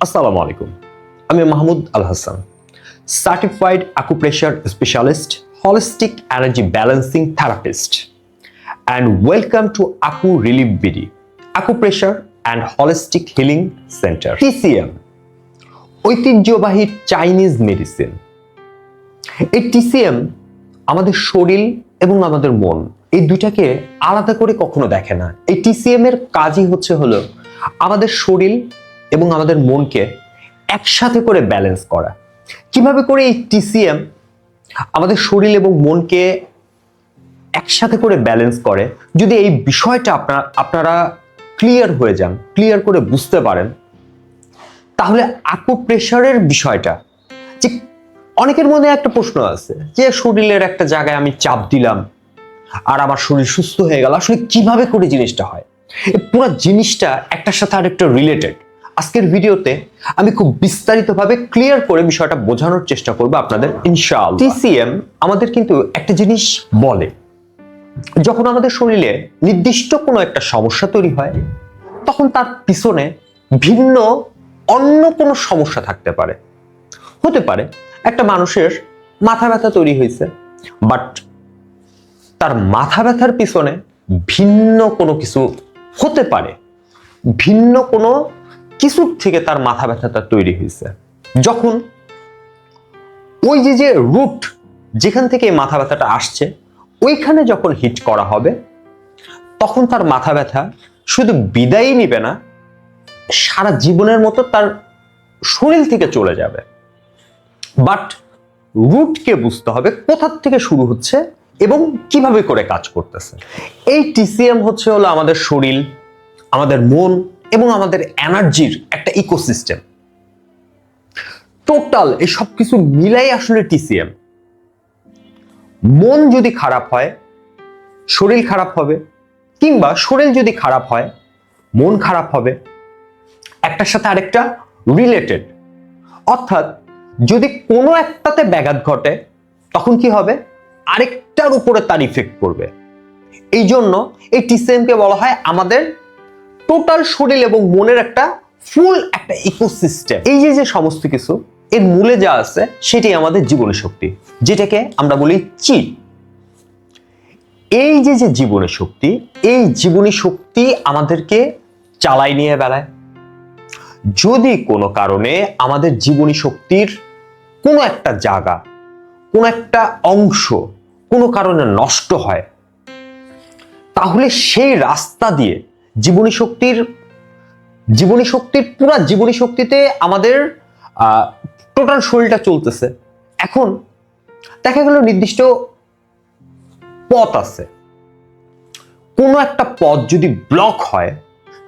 আসসালামু আলাইকুম। আমি Mahmud Al Hasan certified acupressure specialist holistic energy balancing therapist and welcome to Acu Relief BD acupressure and holistic healing centre TCM ঐতিহ্যবাহী Chinese medicine এই TCM আমাদের শরীর এবং আমাদের মন, এই দুইটাকে আলাদা করে কখনো দেখে না। এই টিসিএম এর কাজই হচ্ছে হলো আমাদের শরীর এবং আমাদের মনকে একসাথে করে ব্যালেন্স করা। কীভাবে করে এই টিসিএম আমাদের শরীর এবং মনকে একসাথে করে ব্যালেন্স করে? যদি এই বিষয়টা আপনার, আপনারা ক্লিয়ার হয়ে যান ক্লিয়ার করে বুঝতে পারেন, তাহলে প্রেশারের বিষয়টা, যে অনেকের মধ্যে একটা প্রশ্ন আছে, যে শরীরের একটা জায়গায় আমি চাপ দিলাম আর আমার শরীর সুস্থ হয়ে গেল, আসলে কীভাবে করে জিনিসটা হয়? পুরো জিনিসটা একটার সাথে আরেকটা রিলেটেড আজকের ভিডিওতে আমি খুব বিস্তারিতভাবে ক্লিয়ার করে বিষয়টা বোঝানোর চেষ্টা করব আপনাদের, ইনশাআল্লাহ। টিসিএম আমাদের কিন্তু একটা জিনিস বলে। যখন আমাদের শরীরে নির্দিষ্ট কোনো একটা সমস্যা তৈরি হয়, তখন তার পিছনে ভিন্ন অন্য কোনো সমস্যা থাকতে পারে। হতে পারে একটা মানুষের মাথা ব্যথা তৈরি হয়েছে বাট তার মাথা ব্যথার পিছনে ভিন্ন কোনো কিছু হতে পারে। ভিন্ন কোনো কিছুর থেকে তার মাথা ব্যথাটা তৈরি হয়েছে। যখন ওই যে যে রুট যেখান থেকে এই মাথা ব্যথাটা আসছে, ওইখানে যখন হিট করা হবে, তখন তার মাথা ব্যথা শুধু বিদায়ই নিবে না, সারা জীবনের মতো তার শরীর থেকে চলে যাবে। বাট রুটকে বুঝতে হবে কোথার থেকে শুরু হচ্ছে এবং কীভাবে করে কাজ করতেছে। এই টিসিএম হচ্ছে হলো আমাদের শরীর, আমাদের মন এবং আমাদের এনার্জির একটা ইকোসিস্টেম। টোটাল এই সব কিছু মিলাই আসলে টিসিএম। মন যদি খারাপ হয়, শরীর খারাপ হবে, কিংবা শরীর যদি খারাপ হয়, মন খারাপ হবে, একটার সাথে আরেকটা রিলেটেড অর্থাৎ যদি কোনো একটাতে ব্যাঘাত ঘটে, তখন কি হবে? আরেকটার উপরে তার ইফেক্ট করবে এই জন্য এই টিসিএমকে বলা হয় আমাদের টোটাল শরীর এবং মনের একটা ফুল একটা ইকোসিস্টেম এই যে যে সমস্ত কিছু, এর মূলে যা আছে, সেটি আমাদের জীবনী শক্তি যেটাকে আমরা বলি চি এই যে যে জীবনী শক্তি এই জীবনী শক্তি আমাদেরকে চালাই নিয়ে বেড়ায়। যদি কোনো কারণে আমাদের জীবনী শক্তির কোনো একটা জায়গা, কোনো একটা অংশ কোনো কারণে নষ্ট হয়, তাহলে সেই রাস্তা দিয়ে জীবনী শক্তির জীবনী শক্তির, পুরা জীবনী শক্তিতে আমাদের টোটাল শরীরটা চলতেছে। এখন দেখা গেল নির্দিষ্ট পথ আছে। কোনো একটা পথ যদি ব্লক হয়,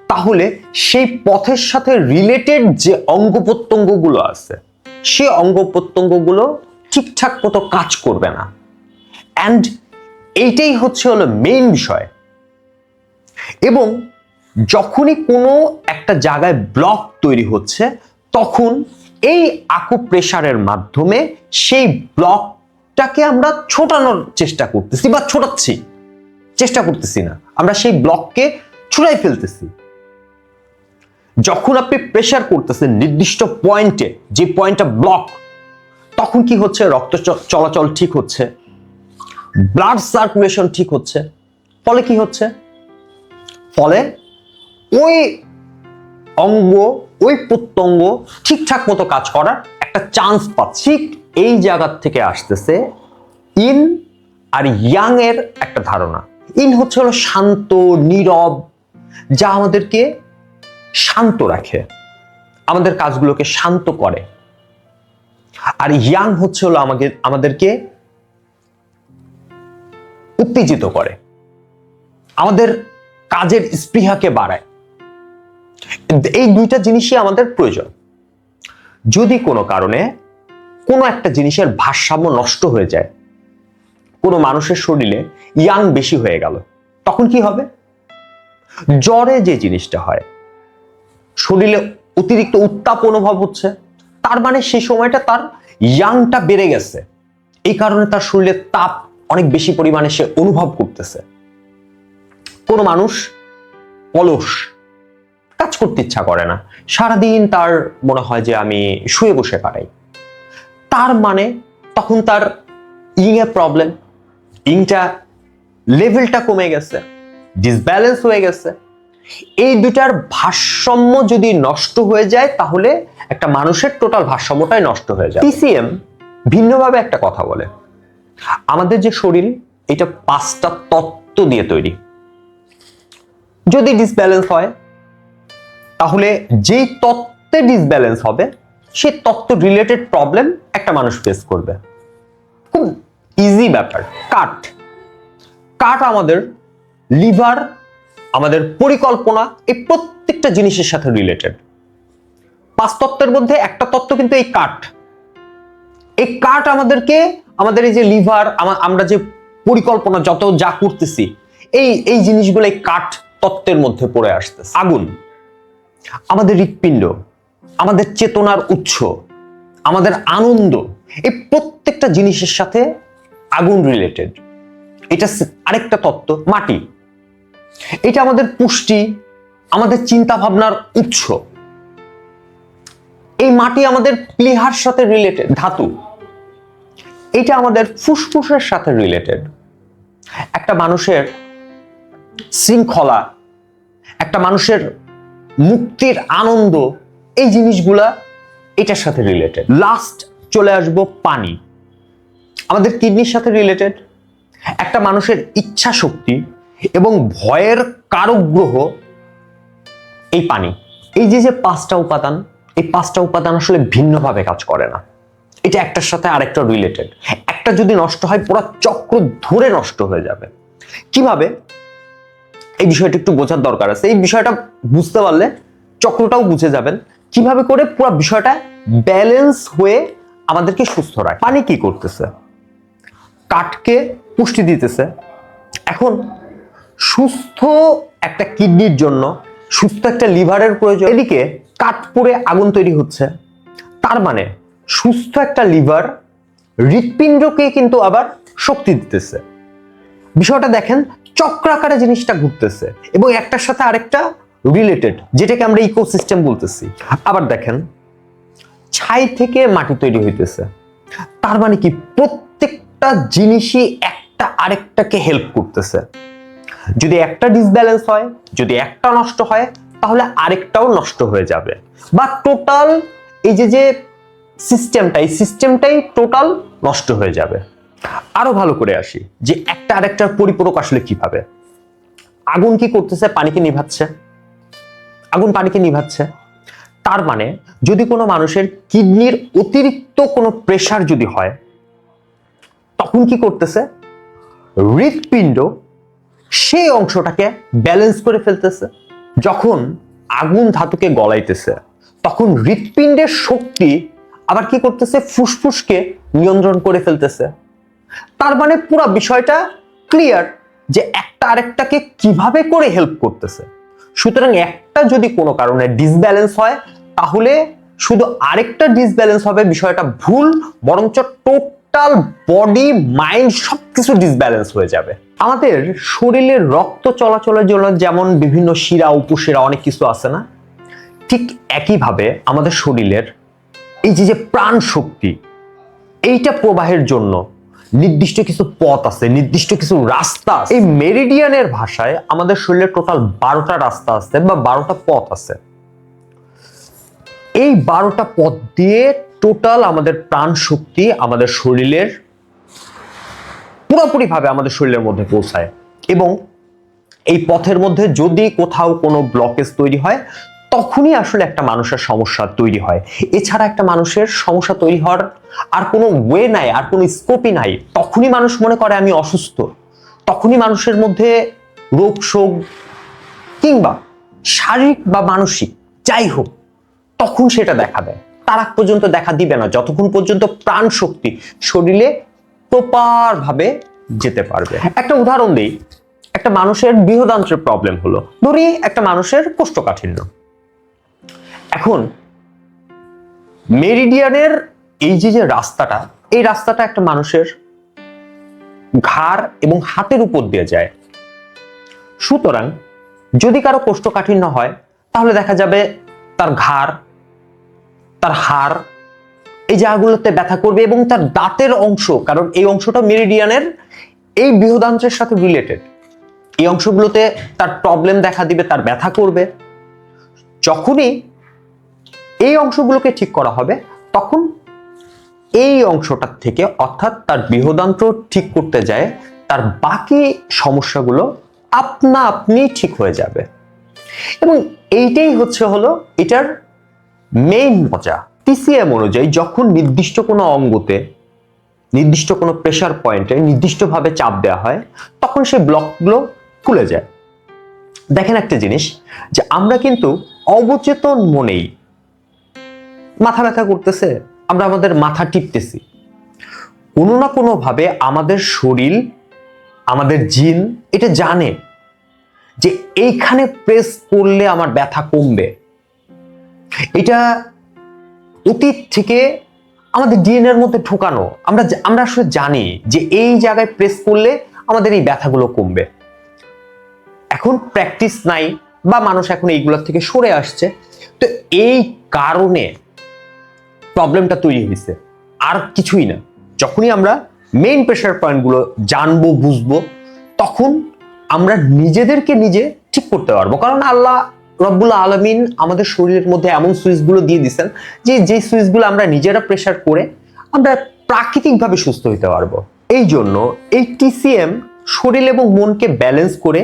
তাহলে সেই পথের সাথে রিলেটেড যে অঙ্গ প্রত্যঙ্গগুলো আছে, সে অঙ্গ প্রত্যঙ্গগুলো ঠিকঠাক মতো কাজ করবে না। অ্যান্ড এইটাই হচ্ছে হলো মেইন বিষয়। এবং যখনই কোনো একটা জায়গায় ব্লক তৈরি হচ্ছে, তখন এই প্রেশারের মাধ্যমে সেই ব্লকটাকে আমরা ছোটানোর চেষ্টা করতেছি বা ছোটাচ্ছি। চেষ্টা করতেছি না। আমরা সেই ব্লককে ছুড়াই ফেলতেছি। যখন আপনি প্রেশার করতেছেন নির্দিষ্ট পয়েন্টে যে পয়েন্টটা ব্লক তখন কি হচ্ছে? রক্ত চলাচল ঠিক হচ্ছে। ব্লাড সার্কুলেশন ঠিক হচ্ছে। ফলে কি হচ্ছে? ফলে ওই অঙ্গ, ওই প্রত্যঙ্গ ঠিকঠাক মতো কাজ করার একটা চান্স পাচ্ছে। এই জায়গার থেকে আসতেছে ইন আর ইয়াং এর একটা ধারণা। ইন হচ্ছে হলো শান্ত, নীরব, যা আমাদেরকে শান্ত রাখে, আমাদের কাজগুলোকে শান্ত করে। আর ইয়াং হচ্ছে হলো আমাকে, আমাদেরকে উত্তেজিত করে। আমাদের কাজের স্পৃহাকে বাড়ায়। এই দুইটা জিনিসই আমাদের প্রয়োজন। যদি কোনো কারণে কোনো একটা জিনিসের ভারসাম্য নষ্ট হয়ে যায়, কোনো মানুষের শরীরে ইয়াং বেশি হয়ে গেল, তখন কি হবে? জ্বরে যে জিনিসটা হয়, শরীরে অতিরিক্ত উত্তাপ অনুভব হচ্ছে, তার মানে সেই সময়টা তার ইয়াংটা বেড়ে গেছে। এই কারণে তার শরীরে তাপ অনেক বেশি পরিমাণে সে অনুভব করতেছে। কোনো মানুষ অলস কাজ করতে ইচ্ছা করে না। সারাদিন তার মনে হয় যে আমি শুয়ে বসে কাটাই। তার মানে তখন তার ইংয়ে প্রবলেম ইংটা লেভেলটা কমে গেছে ডিসব্যালেন্স হয়ে গেছে। এই দুটার ভারসাম্য যদি নষ্ট হয়ে যায়, তাহলে একটা মানুষের টোটাল ভারসাম্যটাই নষ্ট হয়ে যায় পিসিএম ভিন্নভাবে একটা কথা বলে। আমাদের যে শরীর, এটা পাঁচটা তত্ত্ব দিয়ে তৈরি। যদি ডিসব্যালেন্স হয় তাহলে যেই তত্ত্বে ডিসব্যালেন্স হবে, সেই তত্ত্ব রিলেটেড প্রবলেম একটা মানুষ ফেস করবে। খুব ইজি ব্যাপার, কাঠ। কাঠ আমাদের লিভার আমাদের পরিকল্পনা, এই প্রত্যেকটা জিনিসের সাথে রিলেটেড পাঁচ তত্ত্বের মধ্যে একটা তত্ত্ব কিন্তু এই কাঠ। এই কাঠ আমাদেরকে, আমাদের এই যে লিভার আমরা যে পরিকল্পনা যত যা করতেছি, এই এই জিনিসগুলো এই কাঠ তত্ত্বের মধ্যে পড়ে আসতেছে। আগুন। আমাদের হৃৎপিণ্ড, আমাদের চেতনার উৎস, আমাদের আনন্দ, এই প্রত্যেকটা জিনিসের সাথে আগুন রিলেটেড এটা আরেকটা তত্ত্ব, মাটি। এটা আমাদের পুষ্টি, আমাদের চিন্তা ভাবনার উৎস। এই মাটি আমাদের প্লিহার সাথে রিলেটেড ধাতু। এটা আমাদের ফুসফুসের সাথে রিলেটেড একটা মানুষের শৃঙ্খলা, একটা মানুষের মুক্তির আনন্দ, এই জিনিসগুলা এটার সাথে রিলেটেড লাস্ট চলে আসব পানি। আমাদের কিডনির সাথে রিলেটেড একটা মানুষের ইচ্ছা শক্তি এবং ভয়ের কারগ্রহ এই পানি। এই যে যে পাঁচটা উপাদান, এই পাঁচটা উপাদান আসলে ভিন্নভাবে কাজ করে না। এটা একটার সাথে আরেকটা রিলেটেড একটা যদি নষ্ট হয়, পুরো চক্র ধরে নষ্ট হয়ে যাবে। কীভাবে? এই বিষয়টা একটু বোঝার দরকার আছে। এই বিষয়টা বুঝতে পারলে চক্রটাও বুঝে যাবেন। কীভাবে করে পুরো বিষয়টা ব্যালেন্স হয়ে আমাদেরকে সুস্থ রাখে। পানি কি করতেছে? কাঠকে পুষ্টি দিতেছে। এখন সুস্থ একটা কিডনির জন্য, সুস্থ একটা লিভারের প্রয়োজন। এদিকে কাঠ পুড়ে আগুন তৈরি হচ্ছে। তার মানে সুস্থ একটা লিভার হৃৎপিণ্ডকে কিন্তু আবার শক্তি দিতেছে। বিষয়টা দেখেন চক্রাকারে জিনিসটা ঘুরতেছে এবং একটার সাথে আরেকটা রিলেটেড যেটাকে আমরা ইকোসিস্টেম বলতেছি। আবার দেখেন, ছাই থেকে মাটি তৈরি হইতেছে। তার মানে কি? প্রত্যেকটা জিনিসই একটা আরেকটাকে হেল্প করতেছে। যদি একটা ডিসব্যালেন্স হয়, যদি একটা নষ্ট হয়, তাহলে আরেকটাও নষ্ট হয়ে যাবে। বা টোটাল এই যে যে সিস্টেমটা এই সিস্টেমটাই টোটাল নষ্ট হয়ে যাবে। আরও ভালো করে আসি যে একটা আরেকটার পরিপূরক আসলে কীভাবে? আগুন কি করতেছে? পানিকে নিভাচ্ছে? আগুন পানিকে নিভাচ্ছে? তার মানে যদি কোনো মানুষের কিডনির অতিরিক্ত কোনো প্রেসার যদি হয়, তখন কি করতেছে? হৃৎপিণ্ড সেই অংশটাকে ব্যালেন্স করে ফেলতেছে। যখন আগুন ধাতুকে গলাইতেছে, তখন হৃৎপিণ্ডের শক্তি আবার কি করতেছে? ফুসফুসকে নিয়ন্ত্রণ করে ফেলতেছে। তার মানে পুরো বিষয়টা ক্লিয়ার যে একটা আরেকটাকে কীভাবে করে হেল্প করতেছে। সুতরাং একটা যদি কোনো কারণে ডিসব্যালেন্স হয়, তাহলে শুধু আরেকটা ডিসব্যালেন্স হবে, বিষয়টা ভুল, বরঞ্চ টোটাল বডি মাইন্ড সবকিছু ডিসব্যালেন্স হয়ে যাবে। আমাদের শরীরের রক্ত চলাচলের জন্য যেমন বিভিন্ন শিরা, উপশিরা অনেক কিছু আছে না? ঠিক একইভাবে আমাদের শরীরের এই যে যে প্রাণ শক্তি এইটা প্রবাহের জন্য নির্দিষ্ট কিছু পথ আছে, নির্দিষ্ট কিছু রাস্তা এই মেরিডিয়ানের ভাষায় আমাদের শরীরে টোটাল বারোটা রাস্তা আছে বা বারোটা পথ আছে। এই বারোটা পথ দিয়ে টোটাল আমাদের প্রাণ শক্তি আমাদের শরীরের পুরোপুরি ভাবে আমাদের শরীরের মধ্যে পৌঁছায়। এবং এই পথের মধ্যে যদি কোথাও কোনো ব্লকেজ তৈরি হয় তখনই আসলে একটা মানুষের সমস্যা তৈরি হয়। এছাড়া একটা মানুষের সমস্যা তৈরি হওয়ার আর কোনো ওয়ে নাই, আর কোনো স্কোপই নাই। তখনই মানুষ মনে করে আমি অসুস্থ। তখনই মানুষের মধ্যে রোগ, শোক কিংবা শারীরিক বা মানসিক যাই হোক, তখন সেটা দেখা দেয়। তার আগ পর্যন্ত দেখা দিবে না। যতক্ষণ পর্যন্ত প্রাণ শক্তি শরীরে প্রপার ভাবে যেতে পারবে। একটা উদাহরণ দিই। একটা মানুষের বৃহদান্ত্রের প্রবলেম হলো। ধরি একটা মানুষের কোষ্ঠকাঠিন্য। এখন মেরিডিয়ানের এই যে যে রাস্তাটা, এই রাস্তাটা একটা মানুষের ঘাড় এবং হাতের উপর দিয়ে যায়। সুতরাং যদি কারও কোষ্ঠকাঠিন্য হয়, তাহলে দেখা যাবে তার ঘাড়, তার হাড়, এই জায়গাগুলোতে ব্যথা করবে এবং তার দাঁতের অংশ, কারণ এই অংশটা মেরিডিয়ানের এই বৃহদান্ত্রের সাথে রিলেটেড এই অংশগুলোতে তার প্রবলেম দেখা দিবে, তার ব্যথা করবে। যখনই এই অংশগুলোকে ঠিক করা হবে, তখন এই অংশটার থেকে অর্থাৎ তার বৃহদান্ত্র ঠিক করতে যায়, তার বাকি সমস্যাগুলো আপনা আপনি ঠিক হয়ে যাবে। এবং এইটাই হচ্ছে হলো এটার মেইন মজা। টিসিএম অনুযায়ী যখন নির্দিষ্ট কোনো অঙ্গতে, নির্দিষ্ট কোনো প্রেশার পয়েন্টে নির্দিষ্টভাবে চাপ দেওয়া হয়, তখন সেই ব্লকগুলো খুলে যায়। দেখেন একটা জিনিস, যে আমরা কিন্তু অবচেতন মনেই মাথা ব্যথা করতেছে, আমরা আমাদের মাথা টিপতেছি। কোনো না কোনোভাবে আমাদের শরীর, আমাদের জিন, এটা জানে যে এইখানে প্রেস করলে আমার ব্যথা কমবে। এটা অতীত থেকে আমাদের ডিএনএর মধ্যে ঢোকানো। আমরা আমরা আসলে জানি যে এই জায়গায় প্রেস করলে আমাদের এই ব্যথাগুলো কমবে। এখন প্র্যাকটিস নাই বা মানুষ এখন এইগুলোর থেকে সরে আসছে। তো এই কারণে প্রবলেমটা তৈরি হয়েছে। আর কিছুই না। যখনই আমরা মেইন প্রেশার পয়েন্টগুলো জানব, বুঝব, তখন আমরা নিজেদেরকে নিজে ঠিক করতে পারব। কারণ আল্লাহ রব্বুল আলমিন আমাদের শরীরের মধ্যে এমন সুইচগুলো দিয়ে দিচ্ছেন যে যে সুইচগুলো আমরা নিজেরা প্রেশার করে আমরা প্রাকৃতিকভাবে সুস্থ হতে পারব। এই জন্য এই টিসিএম শরীর এবং মনকে ব্যালেন্স করে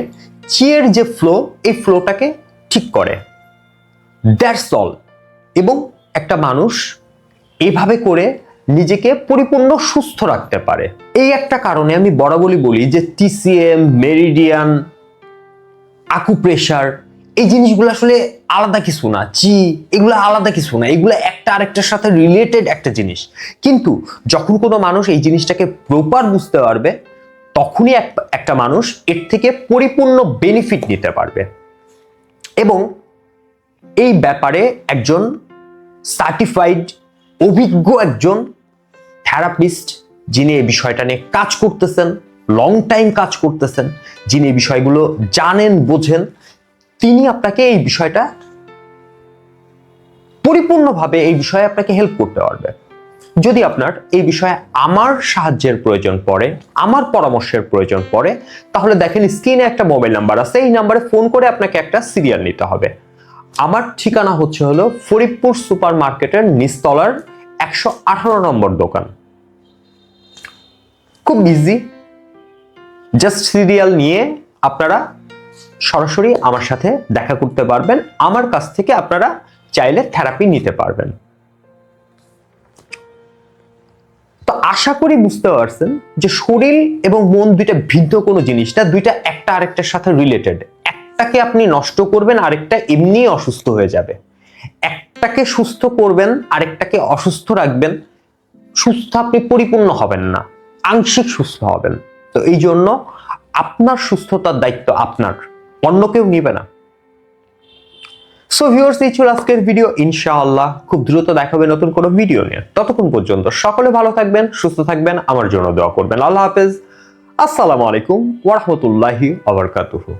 চিয়ের যে ফ্লো এই ফ্লোটাকে ঠিক করে। দ্যাটস অল এবং একটা মানুষ এভাবে করে নিজেকে পরিপূর্ণ সুস্থ রাখতে পারে। এই একটা কারণে আমি বরাবরই বলি যে টিসিএম মেরিডিয়ান আকুপ্রেশার এই জিনিসগুলো আসলে আলাদা কিছু না। চি এগুলো আলাদা কিছু না। এগুলো একটা আরেকটার সাথে রিলেটেড একটা জিনিস। কিন্তু যখন কোনো মানুষ এই জিনিসটাকে প্রপার বুঝতে পারবে, তখনই এক- একটা মানুষ এর থেকে পরিপূর্ণ বেনিফিট নিতে পারবে। এবং এই ব্যাপারে একজন সার্টিফাইড অভিজ্ঞ একজন থেরাপিস্ট যিনি এই বিষয়টা নিয়ে কাজ করতেছেন লং টাইম কাজ করতেছেন, যিনি এই বিষয়গুলো জানেন, বোঝেন, তিনি আপনাকে এই বিষয়টা পরিপূর্ণভাবে এই বিষয়ে আপনাকে হেল্প করতে পারবে। যদি আপনার এই বিষয়ে আমার সাহায্যের প্রয়োজন পড়ে, আমার পরামর্শের প্রয়োজন পড়ে, তাহলে দেখেন স্ক্রিনে একটা মোবাইল নাম্বার আছে, এই নাম্বারে ফোন করে আপনাকে একটা সিরিয়াল নিতে হবে। আমার ঠিকানা হচ্ছে হলো ফরিদপুর সুপার মার্কেটের নিচতলার একশো আঠারো নম্বর দোকান। খুব বিজি জাস্ট সিরিয়াল নিয়ে আপনারা সরাসরি আমার সাথে দেখা করতে পারবেন। আমার কাছ থেকে আপনারা চাইলে থেরাপি নিতে পারবেন। তো আশা করি বুঝতে পারছেন যে শরীর এবং মন দুইটা ভিন্ন কোনো জিনিস না, দুইটা একটা আরেকটার সাথে রিলেটেড একটাকে আপনি নষ্ট করবেন, আরেকটা এমনি অসুস্থ হয়ে যাবে। একটাকে সুস্থ করবেন, আরেকটাকে অসুস্থ রাখবেন, সুস্থ আপনি পরিপূর্ণ হবেন না, আংশিক সুস্থ হবেন। তো এই জন্য আপনার সুস্থতার দায়িত্ব আপনার, অন্য কেউ নিবে না। সো ভিউয়ার্স এই ছিল আজকের ভিডিও ইনশাআল্লাহ খুব দ্রুত দেখাবে নতুন কোনো ভিডিও নিয়ে। ততক্ষণ পর্যন্ত সকলে ভালো থাকবেন, সুস্থ থাকবেন, আমার জন্য দোয়া করবেন। আল্লাহ হাফেজ। আসসালামু আলাইকুম ওয়া রাহমাতুল্লাহি ওয়া বারাকাতুহু।